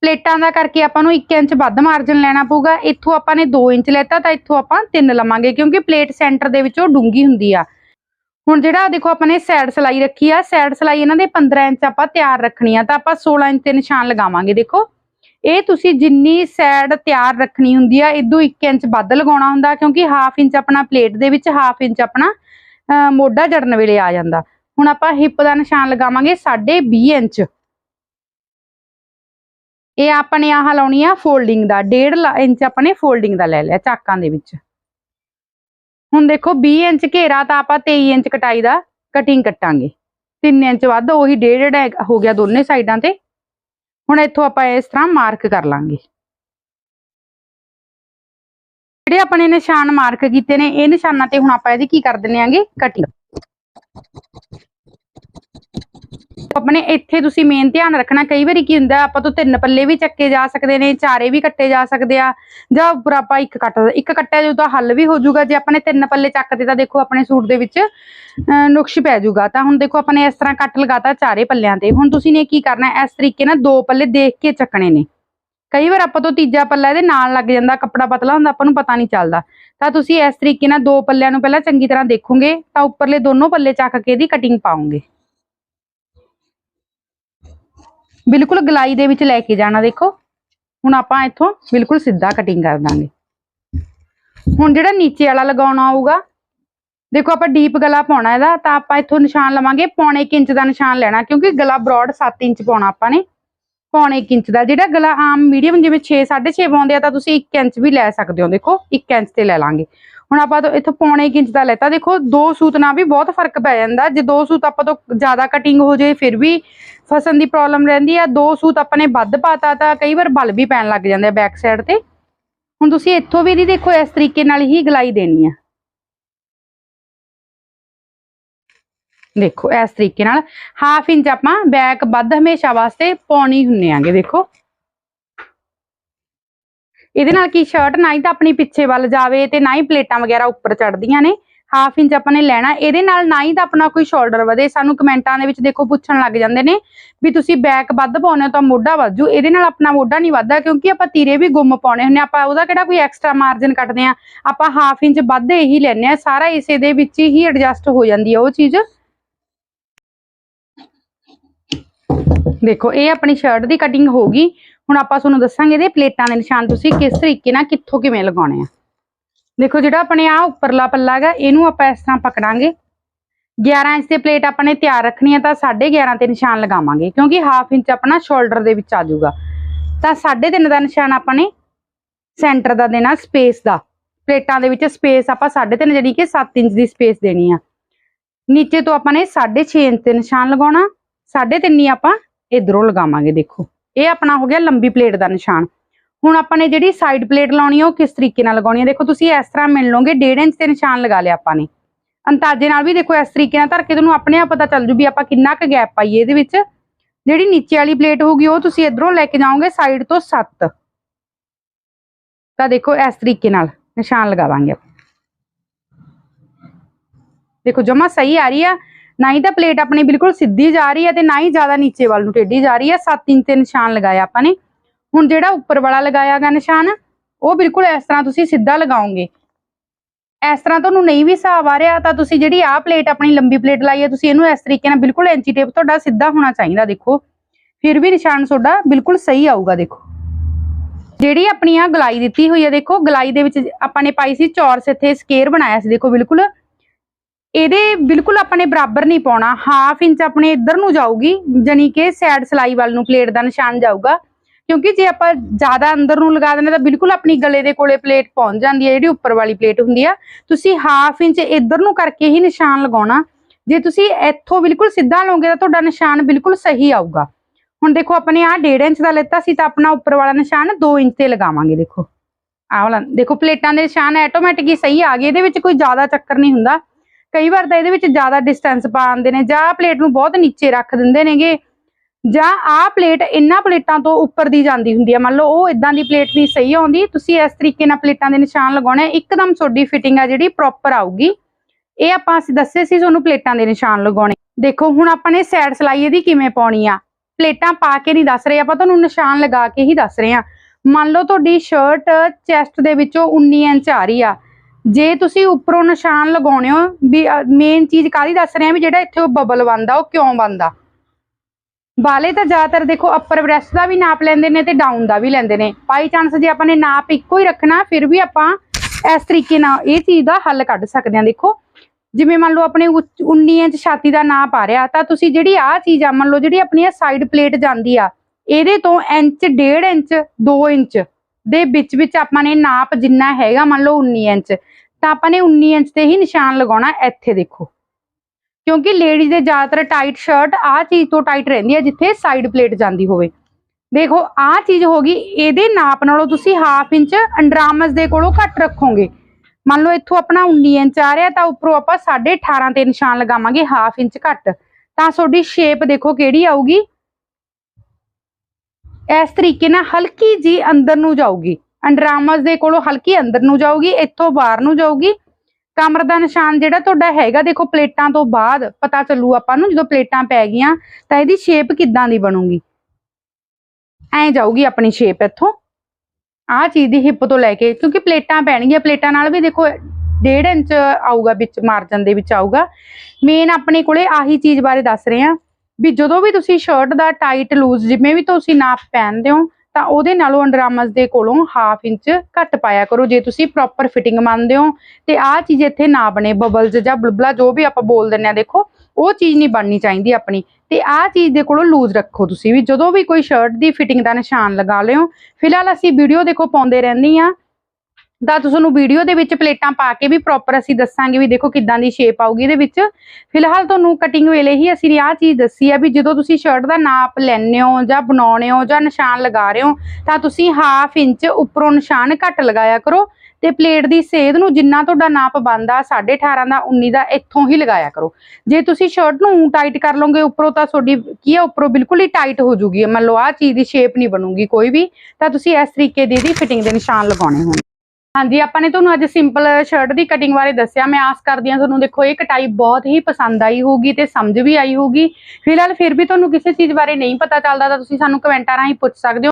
S1: ਪਲੇਟਾਂ ਦਾ ਕਰਕੇ ਆਪਾਂ ਨੂੰ 1 ਇੰਚ ਵੱਧ ਮਾਰਜਨ ਲੈਣਾ ਪਊਗਾ। ਇੱਥੋਂ ਆਪਾਂ ਨੇ 2 ਇੰਚ ਲੈਤਾ ਤਾਂ ਇੱਥੋਂ ਆਪਾਂ 3 ਲਵਾਂਗੇ, ਕਿਉਂਕਿ ਪਲੇਟ ਸੈਂਟਰ ਦੇ ਵਿੱਚੋਂ ਡੂੰਗੀ ਹੁੰਦੀ ਆ। ਹੁਣ ਜਿਹੜਾ ਦੇਖੋ ਆਪਾਂ ਨੇ ਸਾਈਡ ਸਲਾਈ ਰੱਖੀ ਆ ਸਾਈਡ ਸਲਾਈ ਇਹਨਾਂ ਦੇ 15 ਇੰਚ ਆਪਾਂ ਤਿਆਰ ਰੱਖਣੀ ਆ, ਤਾਂ ਆਪਾਂ 16 ਇੰਚ ਤੇ ਨਿਸ਼ਾਨ ਲਗਾਵਾਂਗੇ, ਦੇਖੋ। ਇਹ ਤੁਸੀਂ ਜਿੰਨੀ ਸਾਈਡ ਤਿਆਰ ਰੱਖਣੀ ਹੁੰਦੀ ਆ ਇਦੋਂ 1 ਇੰਚ ਵੱਧ ਲਗਾਉਣਾ ਹੁੰਦਾ, ਕਿਉਂਕਿ ਹਾਫ ਇੰਚ ਆਪਣਾ ਪਲੇਟ ਦੇ ਵਿੱਚ ਹਾਫ ਇੰਚ ਆਪਣਾ ਮੋਢਾ ਜੜਨ ਵੇਲੇ ਆ ਜਾਂਦਾ। ਹੁਣ ਆਪਾਂ ਹਿੱਪ ਦਾ ਨਿਸ਼ਾਨ ਲਗਾਵਾਂਗੇ 20 ਇੰਚ। ਇਹ ਆਪਾਂ ਨੇ ਆਹ ਲਾਉਣੀ ਆ ਫੋਲਡਿੰਗ ਦਾ 1.5 ਇੰਚ ਆਪਾਂ ਨੇ ਫੋਲਡਿੰਗ ਦਾ ਲੈ ਲਿਆ ਚਾਕਾਂ ਦੇ ਵਿੱਚ। ਹੁਣ ਦੇਖੋ 20 ਇੰਚ ਘੇਰਾ ਤਾਂ ਆਪਾਂ 23 ਇੰਚ ਕਟਾਈ ਦਾ ਕਟਿੰਗ ਕੱਟਾਂਗੇ। 3 ਇੰਚ ਵੱਧ, ਉਹੀ 1.5 ਹੋ ਗਿਆ ਦੋਨੇ ਸਾਈਡਾਂ ਤੇ। ਹੁਣ ਇੱਥੋਂ ਆਪਾਂ ਇਸ ਤਰ੍ਹਾਂ ਮਾਰਕ ਕਰ ਲਾਂਗੇ। ਜਿਹੜੇ ਆਪਾਂ ਨੇ ਨਿਸ਼ਾਨ ਮਾਰਕ ਕੀਤੇ ਨੇ, ਇਹ ਨਿਸ਼ਾਨਾਂ ਤੇ ਹੁਣ ਆਪਾਂ ਇਹਦੀ ਕੀ ਕਰ ਦਿੰਨੇ ਆਂਗੇ? ਕਟਿੰਗ ਆਪਣੇ ਇੱਥੇ ਤੁਸੀਂ ਮੇਨ ਧਿਆਨ ਰੱਖਣਾ, ਕਈ ਵਾਰੀ ਕੀ ਹੁੰਦਾ, ਆਪਾਂ ਤੋਂ ਤਿੰਨ ਪੱਲੇ ਵੀ ਚੱਕੇ ਜਾ ਸਕਦੇ ਨੇ, ਚਾਰੇ ਵੀ ਕੱਟੇ ਜਾ ਸਕਦੇ ਆ, ਜਾਂ ਉੱਪਰ ਆਪਾਂ ਇੱਕ ਕੱਟ, ਇੱਕ ਕੱਟਿਆ ਜਾਊ ਤਾਂ ਹੱਲ ਵੀ ਹੋ ਜਾਊਗਾ, ਜੇ ਆਪਾਂ ਨੇ ਤਿੰਨ ਪੱਲੇ ਚੱਕਦੇ ਤਾਂ ਦੇਖੋ ਆਪਣੇ ਸੂਟ ਦੇ ਵਿੱਚ ਨੁਕਸ਼ ਪੈ ਜਾਊਗਾ। ਤਾਂ ਹੁਣ ਦੇਖੋ ਆਪਾਂ ਨੇ ਇਸ ਤਰ੍ਹਾਂ ਕੱਟ ਲਗਾਤਾ ਚਾਰੇ ਪੱਲਿਆਂ ਤੇ। ਹੁਣ ਤੁਸੀਂ ਨੇ ਕੀ ਕਰਨਾ, ਇਸ ਤਰੀਕੇ ਨਾਲ ਦੋ ਪੱਲੇ ਦੇਖ ਕੇ ਚੱਕਣੇ ਨੇ। ਕਈ ਵਾਰ ਆਪਾਂ ਤੋਂ ਤੀਜਾ ਪੱਲਾ ਇਹਦੇ ਨਾਲ ਲੱਗ ਜਾਂਦਾ, ਕੱਪੜਾ ਪਤਲਾ ਹੁੰਦਾ, ਆਪਾਂ ਨੂੰ ਪਤਾ ਨਹੀਂ ਚੱਲਦਾ। ਤਾਂ ਤੁਸੀਂ ਇਸ ਤਰੀਕੇ ਨਾਲ ਦੋ ਪੱਲਿਆਂ ਨੂੰ ਪਹਿਲਾਂ ਚੰਗੀ ਤਰ੍ਹਾਂ ਦੇਖੋਗੇ, ਤਾਂ ਉੱਪਰਲੇ ਦੋਨੋਂ ਪੱਲੇ ਚੱਕ ਕੇ ਇਹਦੀ ਕਟਿੰਗ ਪਾਉਂਗੇ ਬਿਲਕੁਲ ਗਲਾਈ ਦੇ ਵਿੱਚ ਲੈ ਕੇ ਜਾਣਾ ਦੇਖੋ। ਹੁਣ ਆਪਾਂ ਇੱਥੋਂ ਬਿਲਕੁਲ ਸਿੱਧਾ ਕਟਿੰਗ ਕਰ ਦਾਂਗੇ। ਹੁਣ ਜਿਹੜਾ ਨੀਚੇ ਵਾਲਾ ਲਗਾਉਣਾ ਆਊਗਾ ਦੇਖੋ ਆਪਾਂ ਡੀਪ ਗਲਾ ਪਾਉਣਾ ਇਹਦਾ, ਤਾਂ ਆਪਾਂ ਇੱਥੋਂ ਨਿਸ਼ਾਨ ਲਵਾਂਗੇ, ਪੌਣੇ 1 ਇੰਚ ਦਾ ਨਿਸ਼ਾਨ ਲੈਣਾ, ਕਿਉਂਕਿ ਗਲਾ ਬ੍ਰੌਡ 7 ਇੰਚ ਪਾਉਣਾ ਆਪਾਂ ਨੇ। ਪੌਣੇ 1 ਇੰਚ ਦਾ, ਜਿਹੜਾ ਗਲਾ ਆਮ ਮੀਡੀਅਮ ਜਿਵੇਂ 6 6.5 ਪਾਉਂਦੇ ਆ, ਤਾਂ ਤੁਸੀਂ 1 ਇੰਚ ਵੀ ਲੈ ਸਕਦੇ ਹੋ, ਦੇਖੋ 1 ਇੰਚ ਤੇ ਲੈ ਲਾਂਗੇ। ਹੁਣ ਆਪਾਂ ਤੋਂ ਇੱਥੋਂ ਪੌਣੇ ਇੰਚ ਦਾ ਲੈਤਾ। ਦੇਖੋ, ਦੋ ਸੂਤ ਨਾਲ ਵੀ ਬਹੁਤ ਫ਼ਰਕ ਪੈ ਜਾਂਦਾ। ਜੇ ਦੋ ਸੂਤ ਆਪਾਂ ਤੋਂ ਜ਼ਿਆਦਾ ਕਟਿੰਗ ਹੋ ਜਾਏ, ਫਿਰ ਵੀ ਫਸਣ ਦੀ ਪ੍ਰੋਬਲਮ ਰਹਿੰਦੀ ਆ। ਦੋ ਸੂਤ ਆਪਾਂ ਨੇ ਵੱਧ ਪਾਤਾ ਤਾਂ ਕਈ ਵਾਰ ਬਲ ਵੀ ਪੈਣ ਲੱਗ ਜਾਂਦੇ ਆ ਬੈਕ ਸਾਈਡ ਤੇ। ਹੁਣ ਤੁਸੀਂ ਇੱਥੋਂ ਵੀ ਇਹਦੀ ਦੇਖੋ, ਇਸ ਤਰੀਕੇ ਨਾਲ ਹੀ ਗਲਾਈ ਦੇਣੀ ਆ। ਦੇਖੋ, ਇਸ ਤਰੀਕੇ ਨਾਲ ਹਾਫ ਇੰਚ ਆਪਾਂ ਬੈਕ ਵੱਧ ਹਮੇਸ਼ਾ ਵਾਸਤੇ ਪਾਉਣੀ ਹੁੰਨੇ ਆਂਗੇ, ਦੇਖੋ। ਇਹਦੇ ਨਾਲ ਕੀ ਸ਼ਰਟ ਨਾ ਹੀ ਤਾਂ ਆਪਣੀ ਪਿੱਛੇ ਵੱਲ ਜਾਵੇ ਤੇ ਨਾ ਹੀ ਪਲੇਟਾਂ ਵਗੈਰਾ ਉੱਪਰ ਚੜਦੀਆਂ ਨੇ। ਹਾਫ ਇੰਚ ਆਪਾਂ ਨੇ ਲੈਣਾ, ਇਹਦੇ ਨਾਲ ਨਾ ਹੀ ਤਾਂ ਆਪਣਾ ਕੋਈ ਸ਼ੋਲਡਰ ਵਧੇ। ਸਾਨੂੰ ਕਮੈਂਟਾਂ ਦੇ ਵਿੱਚ ਦੇਖੋ ਪੁੱਛਣ ਲੱਗ ਜਾਂਦੇ ਨੇ ਵੀ ਤੁਸੀਂ ਬੈਕ ਵੱਧ ਪਾਉਨੇ ਹੋ ਤਾਂ ਮੋਢਾ ਵੱਜੂ ਇਹਦੇ ਨਾਲ ਆਪਣਾ ਮੋਢਾ ਨਹੀਂ ਵੱਧਦਾ ਕਿਉਂਕਿ ਆਪਾਂ ਤੀਰੇ ਵੀ ਗੁੰਮ ਪਾਉਣੇ ਹੁੰਨੇ ਆਪਾਂ ਉਹਦਾ ਕਿਹੜਾ ਕੋਈ ਐਕਸਟਰਾ ਮਾਰਜਨ ਕੱਟਦੇ ਆ ਆਪਾਂ ਹਾਫ ਇੰਚ ਵੱਧ ਇਹੀ ਲੈਣੇ ਆ ਸਾਰਾ ਇਸੇ ਦੇ ਵਿੱਚ ਹੀ ਐਡਜਸਟ ਹੋ ਜਾਂਦੀ ਹੈ ਉਹ ਚੀਜ਼। ਦੇਖੋ, ਇਹ ਆਪਣੀ ਸ਼ਰਟ ਦੀ ਕਟਿੰਗ ਹੋ ਗਈ। ਹੁਣ ਆਪਾਂ ਤੁਹਾਨੂੰ ਦੱਸਾਂਗੇ ਦੇ ਪਲੇਟਾਂ ਦੇ ਨਿਸ਼ਾਨ, ਤੁਸੀਂ ਕਿਸ ਤਰੀਕੇ ਨਾਲ ਕਿੱਥੋਂ ਕਿਵੇਂ ਲਗਾਉਣੇ ਆ। ਦੇਖੋ ਜਿਹੜਾ ਆਪਣੇ ਆ ਉੱਪਰਲਾ ਪੱਲਾ ਹੈਗਾ, ਇਹਨੂੰ ਆਪਾਂ ਇਸ ਤਰ੍ਹਾਂ ਪਕੜਾਂਗੇ। 11 ਇੰਚ ਤੇ ਪਲੇਟ ਆਪਾਂ ਨੇ ਤਿਆਰ ਰੱਖਣੀ ਹੈ ਤਾਂ 11.5 ਤੇ ਨਿਸ਼ਾਨ ਲਗਾਵਾਂਗੇ, ਕਿਉਂਕਿ ਹਾਫ ਇੰਚ ਆਪਣਾ ਸ਼ੋਲਡਰ ਦੇ ਵਿੱਚ ਆ ਜਾਊਗਾ। ਤਾਂ 3.5 ਦਾ ਨਿਸ਼ਾਨ ਆਪਾਂ ਨੇ ਸੈਂਟਰ ਦਾ ਦੇਣਾ, ਸਪੇਸ ਦਾ। ਪਲੇਟਾਂ ਦੇ ਵਿੱਚ ਸਪੇਸ ਆਪਾਂ 3.5 ਜਿਹੜੀ ਕਿ 7 ਇੰਚ ਦੀ ਸਪੇਸ ਦੇਣੀ ਆ। ਨੀਚੇ ਤੋਂ ਆਪਾਂ ਨੇ 6.5 ਇੰਚ ਤੇ ਨਿਸ਼ਾਨ ਲਗਾਉਣਾ 3.5 ਹੀ ਆਪਾਂ ਇਧਰੋਂ ਲਗਾਵਾਂਗੇ, ਦੇਖੋ। ਇਹ ਆਪਣਾ ਹੋ ਗਿਆ ਲੰਬੀ ਪਲੇਟ ਦਾ ਨਿਸ਼ਾਨ। ਹੁਣ ਆਪਾਂ ਨੇ ਜਿਹੜੀ ਸਾਈਡ ਪਲੇਟ ਲਾਉਣੀ ਆ, ਉਹ ਕਿਸ ਤਰੀਕੇ ਨਾਲ ਲਗਾਉਣੀ ਹੈ ਦੇਖੋ, ਤੁਸੀਂ ਇਸ ਤਰ੍ਹਾਂ ਮਿਲ ਲਓਗੇ 1.5 ਇੰਚ ਦੇ ਨਿਸ਼ਾਨ ਲਗਾ ਲਿਆ ਆਪਾਂ ਨੇ। ਅੰਦਾਜ਼ੇ ਨਾਲ ਵੀ ਦੇਖੋ, ਇਸ ਤਰੀਕੇ ਨਾਲ ਧਰ ਕੇ ਤੁਹਾਨੂੰ ਆਪਣੇ ਆਪ ਪਤਾ ਚੱਲ ਜੂ ਵੀ ਆਪਾਂ ਕਿੰਨਾ ਕੁ ਗੈਪ ਪਾਈਏ ਇਹਦੇ ਵਿੱਚ। ਜਿਹੜੀ ਨੀਚੇ ਵਾਲੀ ਪਲੇਟ ਹੋਊਗੀ, ਉਹ ਤੁਸੀਂ ਇਧਰੋਂ ਲੈ ਕੇ ਜਾਓਗੇ ਸਾਈਡ ਤੋਂ 7 ਤਾਂ ਦੇਖੋ, ਇਸ ਤਰੀਕੇ ਨਾਲ ਨਿਸ਼ਾਨ ਲਗਾਵਾਂਗੇ ਆਪਾਂ। ਦੇਖੋ, ਜਮਾ ਸਹੀ ਆ ਰਹੀ ਆ। ਨਾ ਹੀ ਤਾਂ ਪਲੇਟ ਆਪਣੀ ਬਿਲਕੁਲ ਸਿੱਧੀ ਜਾ ਰਹੀ ਹੈ ਤੇ ਨਾ ਹੀ ਜ਼ਿਆਦਾ ਨੀਚੇ ਵੱਲ ਨੂੰ ਟੇਢੀ ਜਾ ਰਹੀ ਹੈ। 7 ਇੰਚ ਤੇ ਨਿਸ਼ਾਨ ਲਗਾਇਆ ਆਪਾਂ ਨੇ। ਹੁਣ ਜਿਹੜਾ ਉੱਪਰ ਵਾਲਾ ਲਗਾਇਆ ਲਗਾਇਆਗਾ ਨਿਸ਼ਾਨ, ਉਹ ਬਿਲਕੁਲ ਇਸ ਤਰ੍ਹਾਂ ਤੁਸੀਂ ਸਿੱਧਾ ਲਗਾਓਗੇ। ਇਸ ਤਰ੍ਹਾਂ ਤੁਹਾਨੂੰ ਨਹੀਂ ਵੀ ਹਿਸਾਬ ਆ ਰਿਹਾ, ਤਾਂ ਤੁਸੀਂ ਜਿਹੜੀ ਆਹ ਪਲੇਟ ਆਪਣੀ ਲੰਬੀ ਪਲੇਟ ਲਾਈ ਹੈ, ਤੁਸੀਂ ਇਹਨੂੰ ਇਸ ਤਰੀਕੇ ਨਾਲ ਬਿਲਕੁਲ ਐਂਚੀ ਟੇਪ ਤੁਹਾਡਾ ਸਿੱਧਾ ਹੋਣਾ ਚਾਹੀਦਾ, ਦੇਖੋ। ਫਿਰ ਵੀ ਨਿਸ਼ਾਨ ਤੁਹਾਡਾ ਬਿਲਕੁਲ ਸਹੀ ਆਊਗਾ, ਦੇਖੋ। ਜਿਹੜੀ ਆਪਣੀ ਆ ਗਲਾਈ ਦਿੱਤੀ ਹੋਈ ਹੈ, ਦੇਖੋ, ਗਲਾਈ ਦੇ ਵਿੱਚ ਆਪਾਂ ਨੇ ਪਾਈ ਸੀ ਚੌਰਸ, ਇੱਥੇ ਸਕੇਅਰ ਬਣਾਇਆ ਸੀ, ਦੇਖੋ, ਬਿਲਕੁਲ। ਇਹਦੇ ਬਿਲਕੁਲ ਆਪਾਂ ਨੇ ਬਰਾਬਰ ਨਹੀਂ ਪਾਉਣਾ। ਹਾਫ ਇੰਚ ਆਪਣੇ ਇੱਧਰ ਨੂੰ ਜਾਊਗੀ ਜਾਨੀ ਕਿ ਸਾਈਡ ਸਲਾਈ ਵੱਲ ਨੂੰ ਪਲੇਟ ਦਾ ਨਿਸ਼ਾਨ ਜਾਊਗਾ। ਕਿਉਂਕਿ ਜੇ ਆਪਾਂ ਜ਼ਿਆਦਾ ਅੰਦਰ ਨੂੰ ਲਗਾ ਦਿੰਦੇ ਤਾਂ ਬਿਲਕੁਲ ਆਪਣੀ ਗਲੇ ਦੇ ਕੋਲੇ ਪਲੇਟ ਪਹੁੰਚ ਜਾਂਦੀ ਹੈ, ਜਿਹੜੀ ਉੱਪਰ ਵਾਲੀ ਪਲੇਟ ਹੁੰਦੀ ਆ। ਤੁਸੀਂ ਹਾਫ ਇੰਚ ਇੱਧਰ ਨੂੰ ਕਰਕੇ ਹੀ ਨਿਸ਼ਾਨ ਲਗਾਉਣਾ। ਜੇ ਤੁਸੀਂ ਇੱਥੋਂ ਬਿਲਕੁਲ ਸਿੱਧਾ ਲਓਗੇ ਤਾਂ ਤੁਹਾਡਾ ਨਿਸ਼ਾਨ ਬਿਲਕੁਲ ਸਹੀ ਆਊਗਾ। ਹੁਣ ਦੇਖੋ, ਆਪਣੇ ਆ 1.5 ਇੰਚ ਦਾ ਲੈਤਾ ਸੀ ਤਾਂ ਆਪਣਾ ਉੱਪਰ ਵਾਲਾ ਨਿਸ਼ਾਨ 2 ਇੰਚ ਤੇ ਲਗਾਵਾਂਗੇ, ਦੇਖੋ। ਆਹ ਵਾਲਾ, ਦੇਖੋ, ਪਲੇਟਾਂ ਦੇ ਨਿਸ਼ਾਨ ਆਟੋਮੈਟਿਕ ਹੀ ਸਹੀ ਆ ਗਏ। ਇਹਦੇ ਵਿੱਚ ਕੋਈ ਜ਼ਿਆਦਾ ਚੱਕਰ ਨਹੀਂ ਹੁੰਦਾ। ਕਈ ਵਾਰ ਤਾਂ ਇਹਦੇ ਵਿੱਚ ਜ਼ਿਆਦਾ ਡਿਸਟੈਂਸ ਪਾ ਆਉਂਦੇ ਨੇ ਜਾਂ ਪਲੇਟ ਨੂੰ ਬਹੁਤ ਨੀਚੇ ਰੱਖ ਦਿੰਦੇ ਨੇਗੇ ਜਾਂ ਆਹ ਪਲੇਟ ਇਹਨਾਂ ਪਲੇਟਾਂ ਤੋਂ ਉੱਪਰ ਦੀ ਜਾਂਦੀ ਹੁੰਦੀ ਹੈ ਮੰਨ ਲਓ ਉਹ ਇਦਾਂ ਦੀ ਪਲੇਟ ਨਹੀਂ ਸਹੀ ਆਉਂਦੀ, ਤੁਸੀਂ ਇਸ ਤਰੀਕੇ ਨਾਲ ਪਲੇਟਾਂ ਦੇ ਨਿਸ਼ਾਨ ਲਗਾਉਣੇ, ਇੱਕਦਮ ਤੁਹਾਡੀ ਫਿਟਿੰਗ ਆ ਜਿਹੜੀ ਪ੍ਰੋਪਰ ਆਊਗੀ। ਇਹ ਆਪਾਂ ਅਸੀਂ ਦੱਸੇ ਸੀ ਤੁਹਾਨੂੰ ਪਲੇਟਾਂ ਦੇ ਨਿਸ਼ਾਨ ਲਗਾਉਣੇ। ਦੇਖੋ, ਹੁਣ ਆਪਾਂ ਨੇ ਸਾਈਡ ਸਲਾਈ ਇਹਦੀ ਕਿਵੇਂ ਪਾਉਣੀ ਆ। ਪਲੇਟਾਂ ਪਾ ਕੇ ਨਹੀਂ ਦੱਸ ਰਹੇ, ਆਪਾਂ ਤੁਹਾਨੂੰ ਨਿਸ਼ਾਨ ਲਗਾ ਕੇ ਹੀ ਦੱਸ ਰਹੇ ਆ। ਮੰਨ ਲਓ ਤੁਹਾਡੀ ਸ਼ਰਟ ਚੈਸਟ ਦੇ ਵਿੱਚੋਂ 19 ਇੰਚ ਆ ਰਹੀ ਆ। ਜੇ ਤੁਸੀਂ ਉੱਪਰੋਂ ਨਿਸ਼ਾਨ ਲਗਾਉਣੇ ਹੋ, ਵੀ ਮੇਨ ਚੀਜ਼ ਕਾਹਦੀ ਦੱਸ ਰਹੇ ਆ ਵੀ ਜਿਹੜਾ ਇੱਥੇ ਉਹ ਬਬਲ ਬੰਦਾ ਉਹ ਕਿਉਂ ਬੰਦਾ ਬਾਲੇ ਤਾਂ ਜ਼ਿਆਦਾਤਰ ਦੇਖੋ ਅਪਰ ਬ੍ਰੈਸਟ ਦਾ ਵੀ ਨਾਪ ਲੈਂਦੇ ਨੇ ਤੇ ਡਾਊਨ ਦਾ ਵੀ ਲੈਂਦੇ ਨੇ। ਬਾਈ ਚਾਂਸ ਜੇ ਆਪਾਂ ਨੇ ਨਾਪ ਇੱਕੋ ਹੀ ਰੱਖਣਾ, ਫਿਰ ਵੀ ਆਪਾਂ ਇਸ ਤਰੀਕੇ ਨਾਲ ਇਹ ਚੀਜ਼ ਦਾ ਹੱਲ ਕੱਢ ਸਕਦੇ ਹਾਂ। ਦੇਖੋ, ਜਿਵੇਂ ਮੰਨ ਲਓ ਆਪਣੇ ਉੱਚ- 19 ਇੰਚ ਛਾਤੀ ਦਾ ਨਾਪ ਆ ਰਿਹਾ, ਤਾਂ ਤੁਸੀਂ ਜਿਹੜੀ ਆਹ ਚੀਜ਼ ਆ, ਮੰਨ ਲਓ ਜਿਹੜੀ ਆਪਣੀ ਇਹ ਸਾਈਡ ਪਲੇਟ ਜਾਂਦੀ ਆ, ਇਹਦੇ ਤੋਂ ਇੰਚ 1.5 ਇੰਚ 2 ਇੰਚ ਦੇ ਵਿੱਚ ਵਿੱਚ ਆਪਾਂ ਨੇ ਨਾਪ ਜਿੰਨਾ ਹੈਗਾ ਮੰਨ ਲਓ 19 ਇੰਚ। ਤਾਂ ਆਪਾਂ ਨੇ 19 ਇੰਚ ਤੇ ਹੀ ਨਿਸ਼ਾਨ ਲਗਾਉਣਾ ਇੱਥੇ ਦੇਖੋ। ਕਿਉਂਕਿ ਲੇਡੀਜ਼ ਦੇ ਜ਼ਿਆਦਾਤਰ ਟਾਈਟ ਸ਼ਰਟ ਆਹ ਚੀਜ਼ ਤੋਂ ਟਾਈਟ ਰਹਿੰਦੀ ਹੈ ਜਿੱਥੇ ਸਾਈਡ ਪਲੇਟ ਜਾਂਦੀ ਹੋਵੇ। ਦੇਖੋ ਆਹ ਚੀਜ਼ ਹੋ ਗਈ, ਇਹਦੇ ਨਾਪ ਨਾਲੋਂ ਤੁਸੀਂ ਹਾਫ ਇੰਚ ਅੰਡਰਾਮਸ ਦੇ ਕੋਲੋਂ ਘੱਟ ਰੱਖੋਗੇ। ਮੰਨ ਲਓ, ਇੱਥੋਂ ਆਪਣਾ 19 ਇੰਚ ਆ ਰਿਹਾ, ਤਾਂ ਉੱਪਰੋਂ ਆਪਾਂ 18.5 ਤੇ ਨਿਸ਼ਾਨ ਲਗਾਵਾਂਗੇ ਹਾਫ ਇੰਚ ਘੱਟ। ਤਾਂ ਤੁਹਾਡੀ ਸ਼ੇਪ ਦੇਖੋ ਕਿਹੜੀ ਆਊਗੀ? ਇਸ ਤਰੀਕੇ ਨਾਲ ਹਲਕੀ ਜੀ ਅੰਦਰ ਨੂੰ ਜਾਊਗੀ। ਅੰਡਰਾਮਸ ਦੇ ਕੋਲੋਂ ਹਲਕੀ ਅੰਦਰ ਨੂੰ ਜਾਊਗੀ, ਇੱਥੋਂ ਬਾਹਰ ਨੂੰ ਜਾਊਗੀ। ਕਮਰ ਦਾ ਨਿਸ਼ਾਨ ਜਿਹੜਾ ਤੁਹਾਡਾ ਹੈਗਾ, ਦੇਖੋ ਪਲੇਟਾਂ ਤੋਂ ਬਾਅਦ ਪਤਾ ਚੱਲੂ ਆਪਾਂ ਨੂੰ, ਜਦੋਂ ਪਲੇਟਾਂ ਪੈ ਗਈਆਂ, ਤਾਂ ਇਹਦੀ ਸ਼ੇਪ ਕਿੱਦਾਂ ਦੀ ਬਣੂਗੀ। ਐਂ ਜਾਊਗੀ ਆਪਣੀ ਸ਼ੇਪ ਇੱਥੋਂ। ਆਹ ਚੀਜ਼ ਦੀ ਹਿੱਪ ਤੋਂ ਲੈ ਕੇ, ਕਿਉਂਕਿ ਪਲੇਟਾਂ ਪੈਣਗੀਆਂ, ਪਲੇਟਾਂ ਨਾਲ ਵੀ ਦੇਖੋ 1.5 ਇੰਚ ਆਊਗਾ ਵਿੱਚ ਮਾਰਜਨ ਦੇ ਵਿੱਚ ਆਊਗਾ। ਮੇਨ ਆਪਣੇ ਕੋਲੇ ਆਹੀ ਚੀਜ਼ ਬਾਰੇ ਦੱਸ ਰਹੇ ਆ ਵੀ ਜਦੋਂ ਵੀ ਤੁਸੀਂ ਸ਼ਰਟ ਦਾ ਟਾਈਟ ਲੂਜ਼ ਜਿਵੇਂ ਵੀ ਤੁਸੀਂ ਨਾਪ ਪਹਿਨਦੇ ਹੋ ਤਾਂ ਉਹਦੇ ਨਾਲੋਂ ਅੰਡਰਆਰਮਸ ਦੇ ਕੋਲੋਂ ਹਾਫ ਇੰਚ ਘੱਟ ਪਾਇਆ ਕਰੋ। ਜੇ ਤੁਸੀਂ ਪ੍ਰੋਪਰ ਫਿਟਿੰਗ ਮੰਨਦੇ ਹੋ ਤੇ ਆਹ ਚੀਜ਼ ਇੱਥੇ ਨਾ ਬਣੇ ਬਬਲਸ ਜਾਂ ਬੁਲਬਲਾ, ਜੋ ਵੀ ਆਪਾਂ ਬੋਲ ਦਿੰਨੇ ਆ ਦੇਖੋ, ਉਹ ਚੀਜ਼ ਨਹੀਂ ਬਣਨੀ ਚਾਹੀਦੀ ਆਪਣੀ। ਤੇ ਆਹ ਚੀਜ਼ ਦੇ ਕੋਲੋਂ ਲੂਜ਼ ਰੱਖੋ ਤੁਸੀਂ ਵੀ। ਜਦੋਂ ਵੀ ਕੋਈ ਸ਼ਰਟ ਦੀ ਫਿਟਿੰਗ ਦਾ ਨਿਸ਼ਾਨ ਲਗਾ ਲਿਓ, ਫਿਲਹਾਲ ਅਸੀਂ ਵੀਡੀਓ ਦੇਖੋ ਪਾਉਂਦੇ ਰਹਿੰਦੀ ਆ ਤਾਂ ਤੁਹਾਨੂੰ ਵੀਡੀਓ ਦੇ ਵਿੱਚ ਪਲੇਟਾਂ ਪਾ ਕੇ ਵੀ ਪ੍ਰੋਪਰ ਅਸੀਂ ਦੱਸਾਂਗੇ ਵੀ ਦੇਖੋ ਕਿੱਦਾਂ ਦੀ ਸ਼ੇਪ ਆਊਗੀ ਇਹਦੇ ਵਿੱਚ। ਫਿਲਹਾਲ ਤੁਹਾਨੂੰ ਕਟਿੰਗ ਵੇਲੇ ਹੀ ਅਸੀਂ ਨੇ ਆਹ ਚੀਜ਼ ਦੱਸੀ ਆ ਵੀ ਜਦੋਂ ਤੁਸੀਂ ਸ਼ਰਟ ਦਾ ਨਾਪ ਲੈਣੇ ਹੋ ਜਾਂ ਬਣਾਉਣੇ ਹੋ ਜਾਂ ਨਿਸ਼ਾਨ ਲਗਾ ਰਹੇ ਹੋ, ਤਾਂ ਤੁਸੀਂ ਹਾਫ ਇੰਚ ਉੱਪਰੋਂ ਨਿਸ਼ਾਨ ਘੱਟ ਲਗਾਇਆ ਕਰੋ ਤੇ ਪਲੇਟ ਦੀ ਸੇਧ ਨੂੰ ਜਿੰਨਾ ਤੁਹਾਡਾ ਨਾਪ ਬੰਦਾ 18.5 ਦਾ 19 ਦਾ ਇੱਥੋਂ ਹੀ ਲਗਾਇਆ ਕਰੋ। ਜੇ ਤੁਸੀਂ ਸ਼ਰਟ ਨੂੰ ਟਾਈਟ ਕਰ ਲਓਗੇ ਉੱਪਰੋਂ ਤਾਂ ਤੁਹਾਡੀ ਕੀ ਹੈ ਉੱਪਰੋਂ ਬਿਲਕੁਲ ਹੀ ਟਾਈਟ ਹੋ ਜੂਗੀ। ਮੰਨ ਲਓ ਆਹ ਚੀਜ਼ ਦੀ ਸ਼ੇਪ ਨਹੀਂ ਬਣੂਗੀ ਕੋਈ ਵੀ, ਤਾਂ ਤੁਸੀਂ ਇਸ ਤਰੀਕੇ ਦੀ ਦੀ ਫਿਟਿੰਗ ਦੇ ਨਿਸ਼ਾਨ ਲਗਾਉਣੇ ਹੋਣ ਹਾਂਜੀ, ਆਪਾਂ ਨੇ ਤੁਹਾਨੂੰ ਅੱਜ ਸਿੰਪਲ ਸ਼ਰਟ ਦੀ ਕਟਿੰਗ ਬਾਰੇ ਦੱਸਿਆ। ਮੈਂ ਆਸ ਕਰਦੀ ਹਾਂ ਤੁਹਾਨੂੰ ਦੇਖੋ, ਇਹ ਕਟਾਈ ਬਹੁਤ ਹੀ ਪਸੰਦ ਆਈ ਹੋਊਗੀ ਤੇ ਸਮਝ ਵੀ ਆਈ ਹੋਊਗੀ। ਫਿਲਹਾਲ ਫਿਰ ਵੀ ਤੁਹਾਨੂੰ ਕਿਸੇ ਚੀਜ਼ ਬਾਰੇ ਨਹੀਂ ਪਤਾ ਚੱਲਦਾ ਤਾਂ ਤੁਸੀਂ ਸਾਨੂੰ ਕਮੈਂਟਾਂ ਰਾਹੀਂ ਪੁੱਛ ਸਕਦੇ ਹੋ।